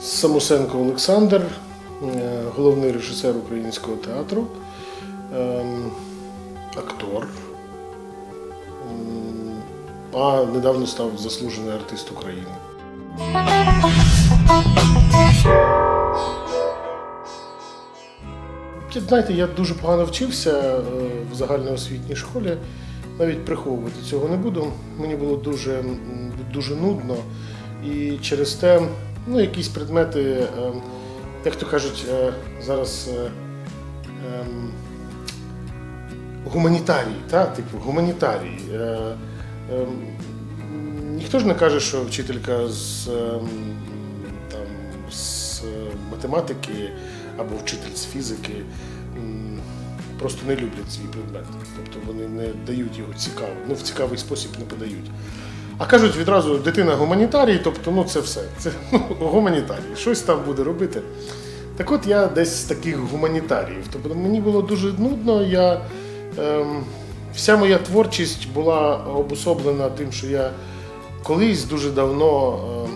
Самосенко Олександр, е, головний режисер українського театру, ем, актор. А недавно став заслужений артист України. Знаєте, я дуже погано вчився е, в загальноосвітній школі. Навіть приховувати цього не буду. Мені було дуже, дуже нудно. І через те, ну, якісь предмети, е, як то кажуть, е, зараз е, ем, гуманітарії, та? типу, гуманітарії. Е, ем, Ніхто ж не каже, що вчителька з, ем, там, з математики або вчитель з фізики просто не люблять свій предмет. Тобто вони не дають його цікаво, ну в цікавий спосіб не подають. А кажуть відразу, дитина гуманітарій, тобто ну це все. Це ну, гуманітарій. Щось там буде робити. Так от я десь з таких гуманітаріїв. Тобто мені було дуже нудно. Я, ем, вся моя творчість була обособлена тим, що я колись дуже давно, е,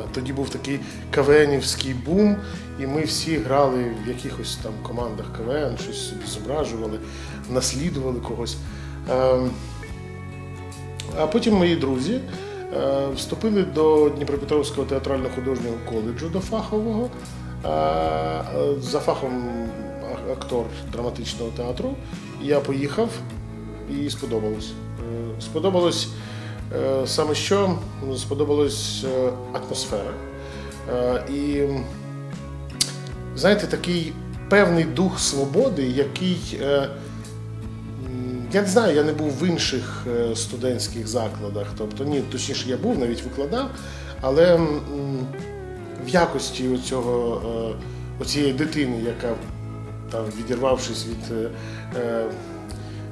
е, тоді був такий КВНівський бум, і ми всі грали в якихось там командах КВН, щось собі зображували, наслідували когось. А потім мої друзі е, вступили до Дніпропетровського театрально-художнього коледжу до фахового. е, За фахом актор драматичного театру. Я поїхав і сподобалось. Е, Сподобалось саме що? Сподобалась атмосфера. І знаєте, такий певний дух свободи, який. Я не знаю, я не був в інших е, студентських закладах. Тобто, ні, точніше, я був, навіть викладав, але в якості оцього, е, оцієї дитини, яка там, відірвавшись від е,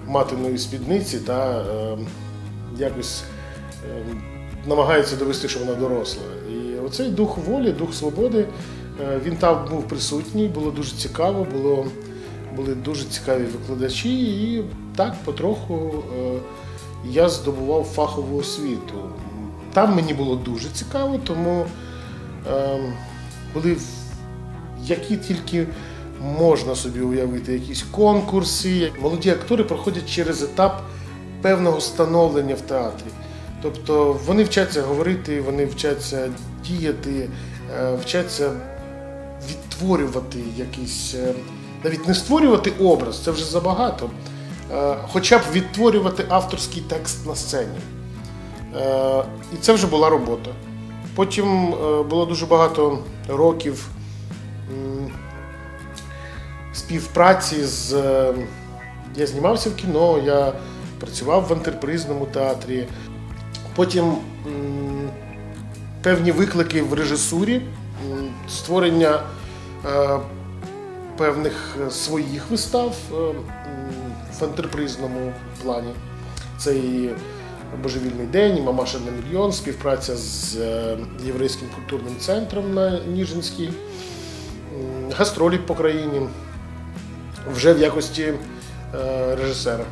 матиної спідниці, та, якось намагається довести, що вона доросла. І оцей дух волі, дух свободи, він там був присутній, було дуже цікаво, було були дуже цікаві викладачі, і так потроху е, я здобував фахову освіту. Там мені було дуже цікаво, тому е, були які тільки можна собі уявити, якісь конкурси. Молоді актори проходять через етап певного становлення в театрі. Тобто вони вчаться говорити, вони вчаться діяти, е, вчаться відтворювати якийсь, навіть не створювати образ, це вже забагато, хоча б відтворювати авторський текст на сцені. Е, І це вже була робота. Потім е, було дуже багато років співпраці з. е, Я знімався в кіно, я працював в антерпризному театрі. Потім певні виклики в режисурі, створення е, певних е, своїх вистав е, в антерпризному плані. Це і Божевільний день, і Мамаша на мільйон, співпраця з е, Єврейським культурним центром на Ніжинській, гастролі по країні вже в якості е, режисера.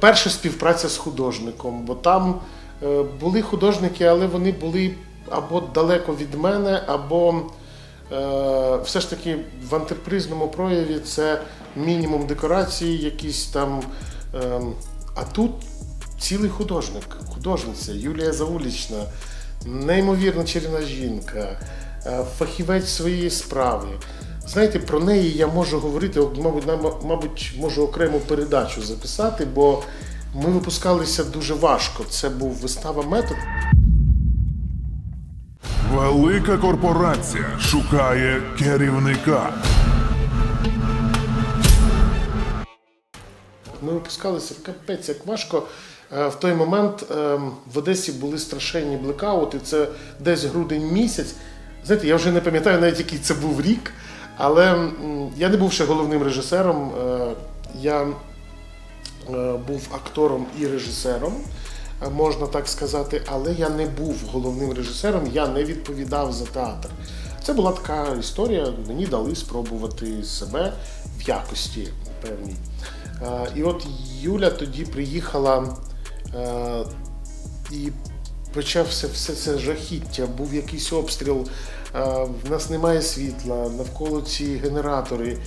Перша співпраця з художником, бо там е, були художники, але вони були або далеко від мене, або все ж таки в антерпризному прояві це мінімум декорації, якісь там. Е, а тут цілий художник, художниця Юлія Заулічна, неймовірно чарівна жінка, е, фахівець своєї справи. Знаєте, про неї я можу говорити, мабуть, мабуть, можу окрему передачу записати, бо ми випускалися дуже важко. Це був вистава метод. Велика корпорація шукає керівника. Ми випускалися капець як важко. Е, В той момент е, в Одесі були страшенні блекаути. Це десь грудень місяць. Знаєте, я вже не пам'ятаю навіть який це був рік, але я не був ще головним режисером. е, Я е, був актором і режисером, можна так сказати, але я не був головним режисером, я не відповідав за театр. Це була така історія, мені дали спробувати себе в якості певній. Е, І от Юля тоді приїхала е, і почався все це жахіття, був якийсь обстріл, е, в нас немає світла, навколо ці генератори.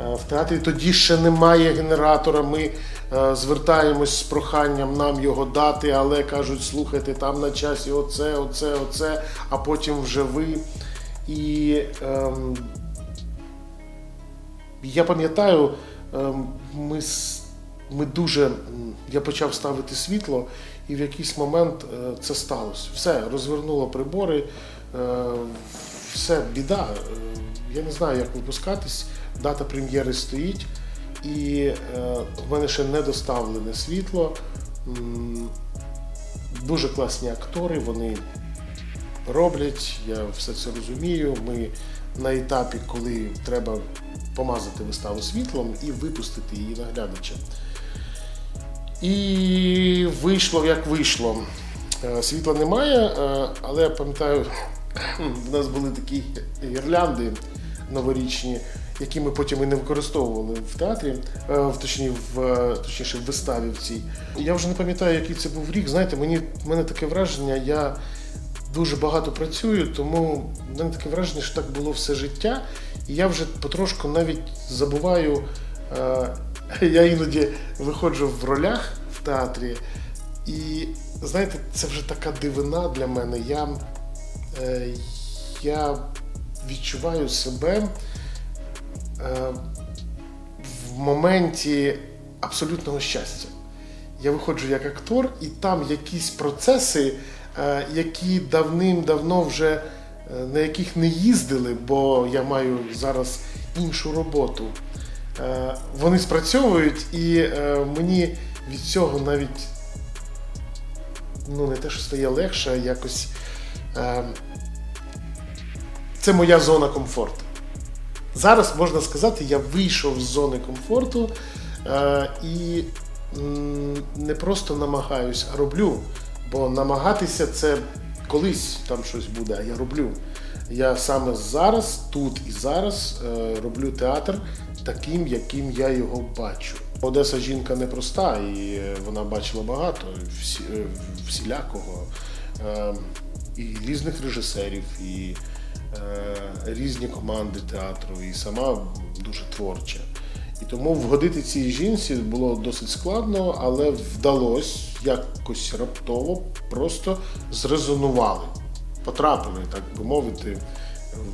Е, В театрі тоді ще немає генератора. Ми е, звертаємось з проханням нам його дати, але кажуть, слухайте, там на часі оце, оце, оце, а потім вже ви. І ем, я пам'ятаю, ем, ми, ми дуже. Я почав ставити світло, і в якийсь момент е, це сталося. Все, розвернуло прибори, е, все, біда. Я не знаю, як випускатись. Дата прем'єри стоїть, і е, в мене ще не доставлене світло. Дуже класні актори, вони роблять, я все це розумію. Ми на етапі, коли треба помазати виставу світлом і випустити її на глядача. І вийшло як вийшло. Е, Світла немає, е, але я пам'ятаю, в нас були такі гірлянди новорічні, які ми потім і не використовували в театрі, е, в точні, в, е, точніше, в виставі в цій. Я вже не пам'ятаю, який це був рік. Знаєте, мені в мене таке враження, я дуже багато працюю, тому в мене таке враження, що так було все життя. І я вже потрошку навіть забуваю. Е, я іноді виходжу в ролях в театрі, і знаєте, це вже така дивина для мене. Я, я відчуваю себе в моменті абсолютного щастя. Я виходжу як актор, і там якісь процеси, е, які давним-давно вже е, на яких не їздили, бо я маю зараз іншу роботу. Е, Вони спрацьовують, і е, мені від цього навіть ну, не те, що стає легше, а якось. е, Це моя зона комфорту. Зараз можна сказати, я вийшов з зони комфорту е, і не просто намагаюсь, а роблю. Бо намагатися це колись там щось буде, а я роблю. Я саме зараз, тут і зараз е, роблю театр таким, яким я його бачу. Одеса жінка непроста, і е, вона бачила багато всі, всілякого. Е, і різних режисерів, і різні команди театру, і сама дуже творча. І тому вгодити цій жінці було досить складно, але вдалося якось раптово просто зрезонували, потрапили, так би мовити,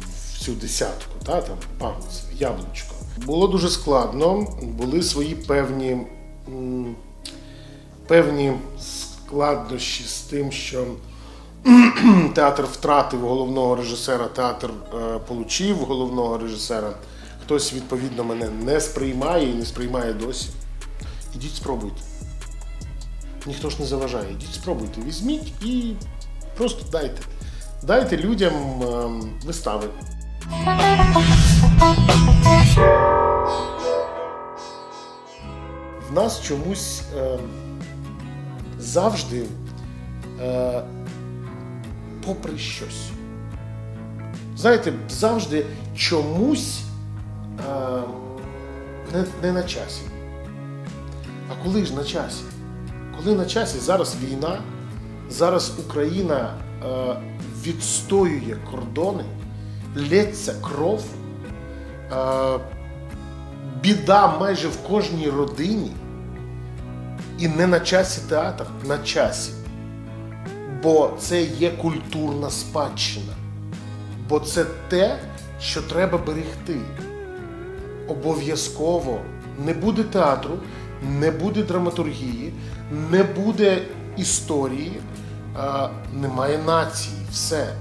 в цю десятку, та, там, пам'ять, яблучко. Було дуже складно, були свої певні, певні складнощі з тим, що театр втратив головного режисера, театр е, получив головного режисера. Хтось, відповідно, мене не сприймає і не сприймає досі. Ідіть спробуйте. Ніхто ж не заважає. Ідіть спробуйте, візьміть і просто дайте. Дайте людям ем, вистави. В нас чомусь ем, завжди, е, попри щось. Знаєте, завжди чомусь е, не, не на часі. А коли ж на часі? Коли на часі зараз війна, зараз Україна е, відстоює кордони, лється кров, е, біда майже в кожній родині. І не на часі театр, на часі. Бо це є культурна спадщина. Бо це те, що треба берегти. Обов'язково не буде театру, не буде драматургії, не буде історії, а, немає нації, все.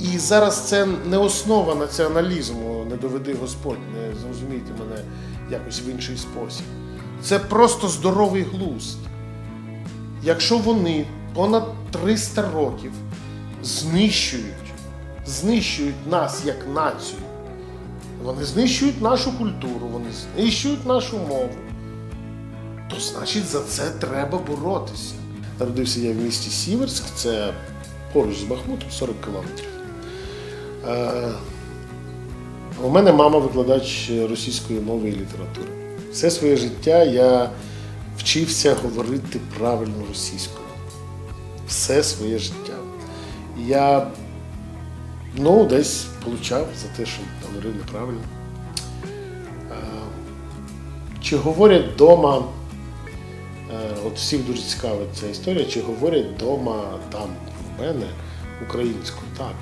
І зараз це не основа націоналізму, не доведи Господь, не зрозумійте мене якось в інший спосіб. Це просто здоровий глузд. Якщо вони понад 300 років знищують, знищують нас як націю, вони знищують нашу культуру, вони знищують нашу мову, то значить за це треба боротися. Народився я в місті Сіверськ, це поруч з Бахмутом 40 кілометрів. Е, У мене мама викладач російської мови і літератури. Все своє життя я вчився говорити правильно російською. Все своє життя. Я ну, десь получав за те, що говорив неправильно. Е, Чи говорять вдома, е, от всіх дуже цікавить ця історія, чи говорять вдома там в мене українською? Так.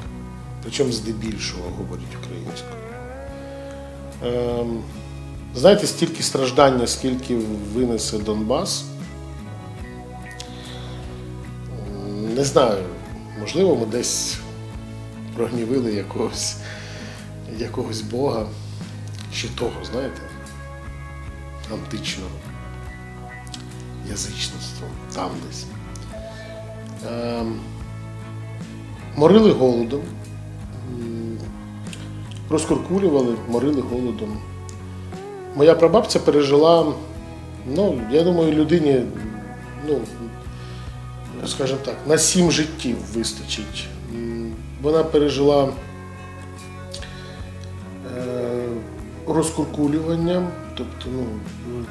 Причому здебільшого говорять українською. Ем, Знаєте, стільки страждання, скільки винесе Донбас. Не знаю, можливо, ми десь прогнівили якогось, якогось Бога чи того, знаєте, античного язичництва, там десь. Ем, морили голодом, розкуркулювали, морили голодом. Моя прабабця пережила, ну, я думаю, людині, ну, скажімо так, на сім життів вистачить. Вона пережила е, розкуркулювання, тобто ну,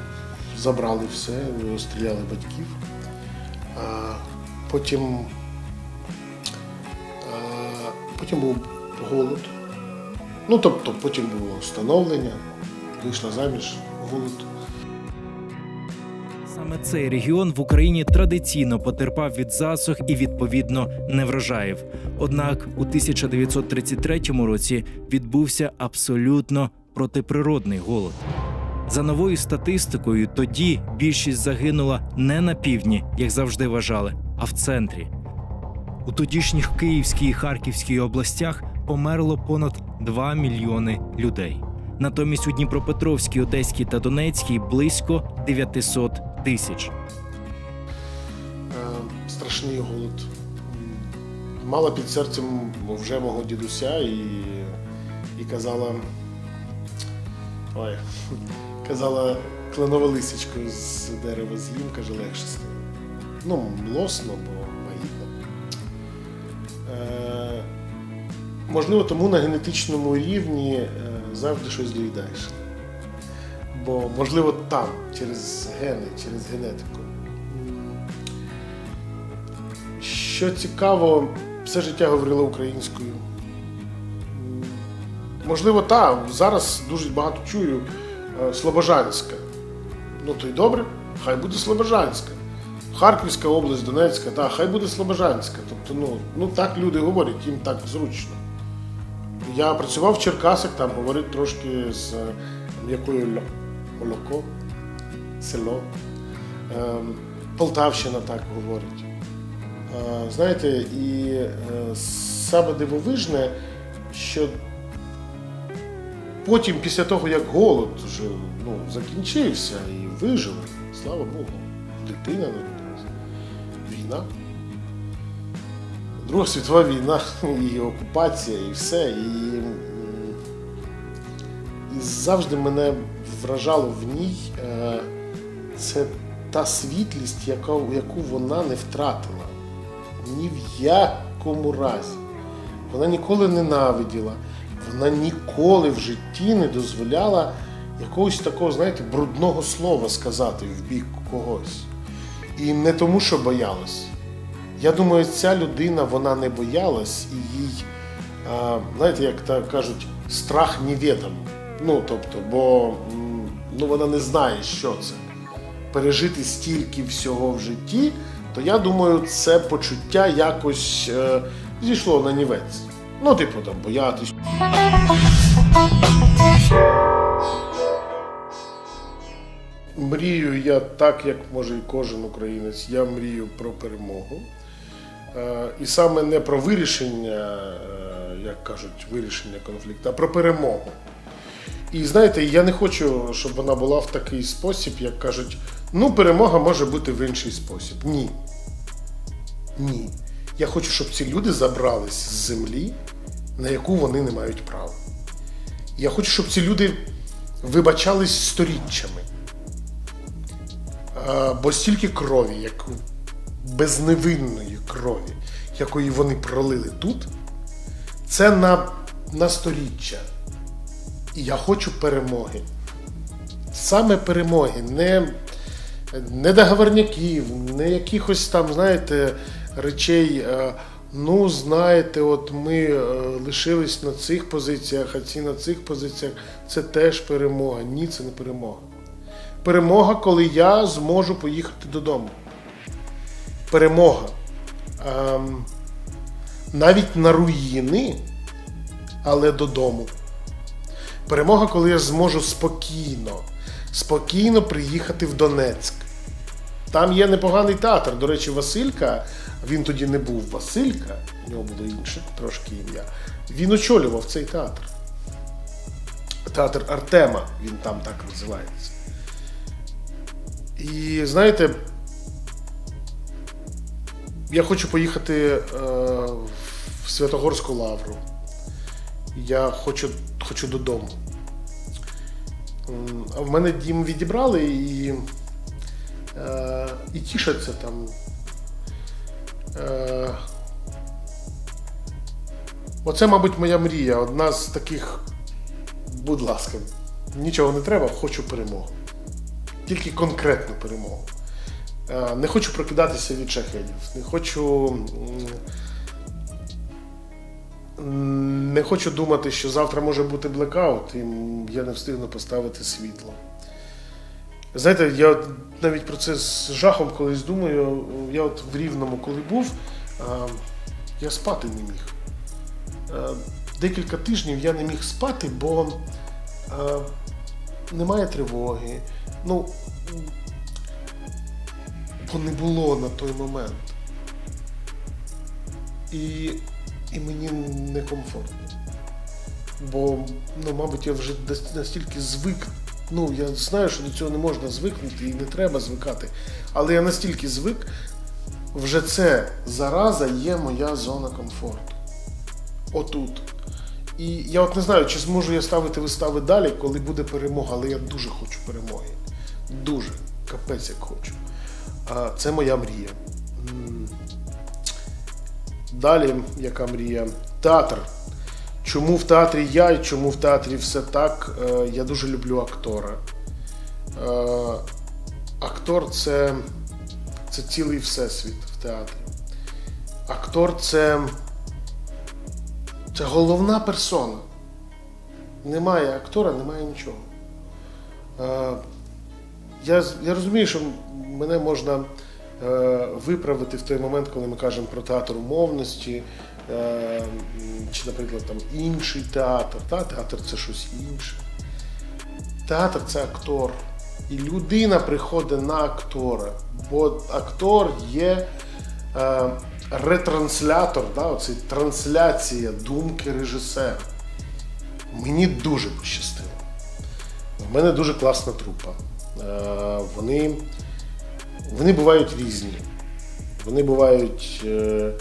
забрали все, розстріляли батьків. Потім, потім був голод. Ну, тобто, потім було встановлення, вийшла заміж, голод. Саме цей регіон в Україні традиційно потерпав від засух і відповідно неврожаїв. Однак у 1933 році відбувся абсолютно протиприродний голод. За новою статистикою, тоді більшість загинула не на півдні, як завжди вважали, а в центрі. У тодішніх Київській і Харківській областях померло понад 2 мільйони людей. Натомість у Дніпропетровській, Одеській та Донецькій близько 900 тисяч. Е, страшний голод. Мала під серцем вже мого дідуся і, і казала. Ой, казала кленове лисичко з дерева з'їм, каже, легше стає. Ну, млосно, бо вагітно. Е, можливо, тому на генетичному рівні е, завжди щось доїдаєш. Бо, можливо, там, через гени, через генетику. Що цікаво, все життя говорила українською. Можливо, так, зараз дуже багато чую е, Слобожанська. Ну то й добре, хай буде Слобожанська. Харківська область, Донецька, так, хай буде Слобожанська. Тобто, ну, ну так люди говорять, їм так зручно. Я працював в Черкасах, там говорить трошки з е, м'якою молоко, село. Ем, Полтавщина так говорить. Е, Знаєте, і е, саме дивовижне, що потім, після того, як голод вже ну, закінчився і вижили, слава Богу, дитина народилася, війна. Друга світова війна, і окупація, і все. І завжди мене вражало в ній е, це та світлість, яку вона не втратила. Ні в якому разі. Вона ніколи ненавиділа, вона ніколи в житті не дозволяла якогось такого, знаєте, брудного слова сказати в бік когось. І не тому, що боялась. Я думаю, ця людина вона не боялась і їй, знаєте, як так кажуть, страх невідом. Ну, тобто, бо ну, вона не знає, що це. Пережити стільки всього в житті, то я думаю, це почуття якось е, зійшло на нівець. Ну, типу, там, боятись. Мрію я так, як може і кожен українець, я мрію про перемогу. Е, І саме не про вирішення, е, як кажуть, вирішення конфлікту, а про перемогу. І знаєте, я не хочу, щоб вона була в такий спосіб, як кажуть, ну, перемога може бути в інший спосіб. Ні. Ні. Я хочу, щоб ці люди забрались з землі, на яку вони не мають права. Я хочу, щоб ці люди вибачались сторіччями. Бо стільки крові, як безневинної крові, якої вони пролили тут, це на, на сторіччя. Я хочу перемоги. Саме перемоги, не, не договорняків, не якихось там, знаєте, речей. е, Ну, знаєте, от ми е, лишились на цих позиціях, а ці на цих позиціях. Це теж перемога. Ні, це не перемога. Перемога, коли я зможу поїхати додому. Перемога. Ем, навіть на руїни, але додому. Перемога, коли я зможу спокійно, спокійно приїхати в Донецьк. Там є непоганий театр. До речі, Василька, він тоді не був Василька, у нього було інше трошки ім'я. Він очолював цей театр. Театр Артема, він там так називається. І знаєте, я хочу поїхати е, в Святогорську лавру. Я хочу, хочу додому. А в мене дім відібрали і, е, і тішаться там. Е, оце, мабуть, моя мрія. Одна з таких, будь ласка, нічого не треба, хочу перемогу. Тільки конкретну перемогу. Е, Не хочу прокидатися від шахедів. Не хочу. Не хочу думати, що завтра може бути блекаут, і я не встигну поставити світло. Знаєте, я навіть про це з жахом колись думаю. Я от в Рівному, коли був, я спати не міг. Е, Декілька тижнів я не міг спати, бо е, немає тривоги. Ну, бо не було на той момент. І, і мені некомфортно. Бо, ну, мабуть, я вже настільки звик. Ну, я знаю, що до цього не можна звикнути і не треба звикати. Але я настільки звик, вже це зараза є моя зона комфорту. Отут. І я от не знаю, чи зможу я ставити вистави далі, коли буде перемога, але я дуже хочу перемоги. Дуже. Капець як хочу. Це моя мрія. Далі, яка мрія? Театр. Чому в театрі я і чому в театрі все так? Е, Я дуже люблю актора. Е, Актор це, це цілий всесвіт в театрі. Актор це, це головна персона. Немає актора, немає нічого. Е, Я, я розумію, що мене можна виправити в той момент, коли ми кажемо про театр умовності, е, чи, наприклад, там інший театр. Та, театр це щось інше. Театр це актор. І людина приходить на актора. Бо актор є е, ретранслятор, да, оце трансляція думки режисера. Мені дуже пощастило. В мене дуже класна трупа. Е, вони, вони бувають різні. Вони бувають е,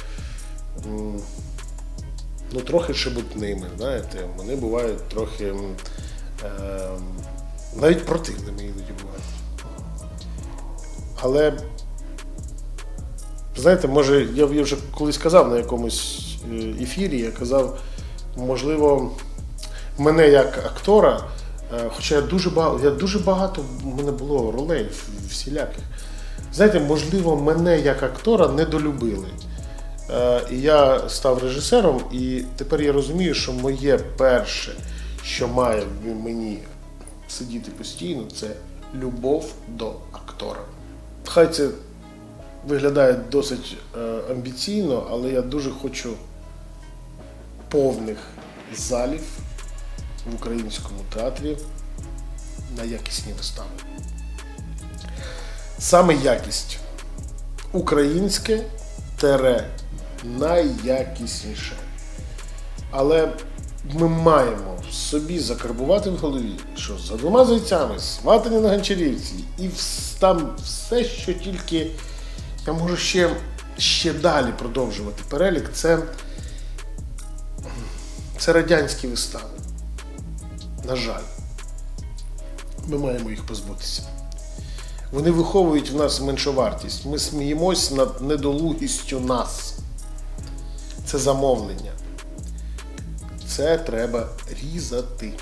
ну, трохи шебутними, знаєте, вони бувають трохи е, навіть противними іноді бувають. Але, знаєте, може, я, вже колись казав на якомусь е, ефірі, я казав, можливо, мене як актора, хоча я дуже багато, я дуже багато в мене було ролей всіляких. Знаєте, можливо, мене як актора недолюбили. Е, І я став режисером, і тепер я розумію, що моє перше, що має мені сидіти постійно, це любов до актора. Хай це виглядає досить е, амбіційно, але я дуже хочу повних залів в українському театрі на якісні вистави. Саме якість українське тере найякісніше. Але ми маємо собі закарбувати в голові, що за двома зайцями, сватані на Гончарівці, і там все, що тільки я можу ще, ще далі продовжувати перелік, це, це радянські вистави. На жаль, ми маємо їх позбутися. Вони виховують в нас меншовартість. Ми сміємось над недолугістю нас. Це замовлення. Це треба різати.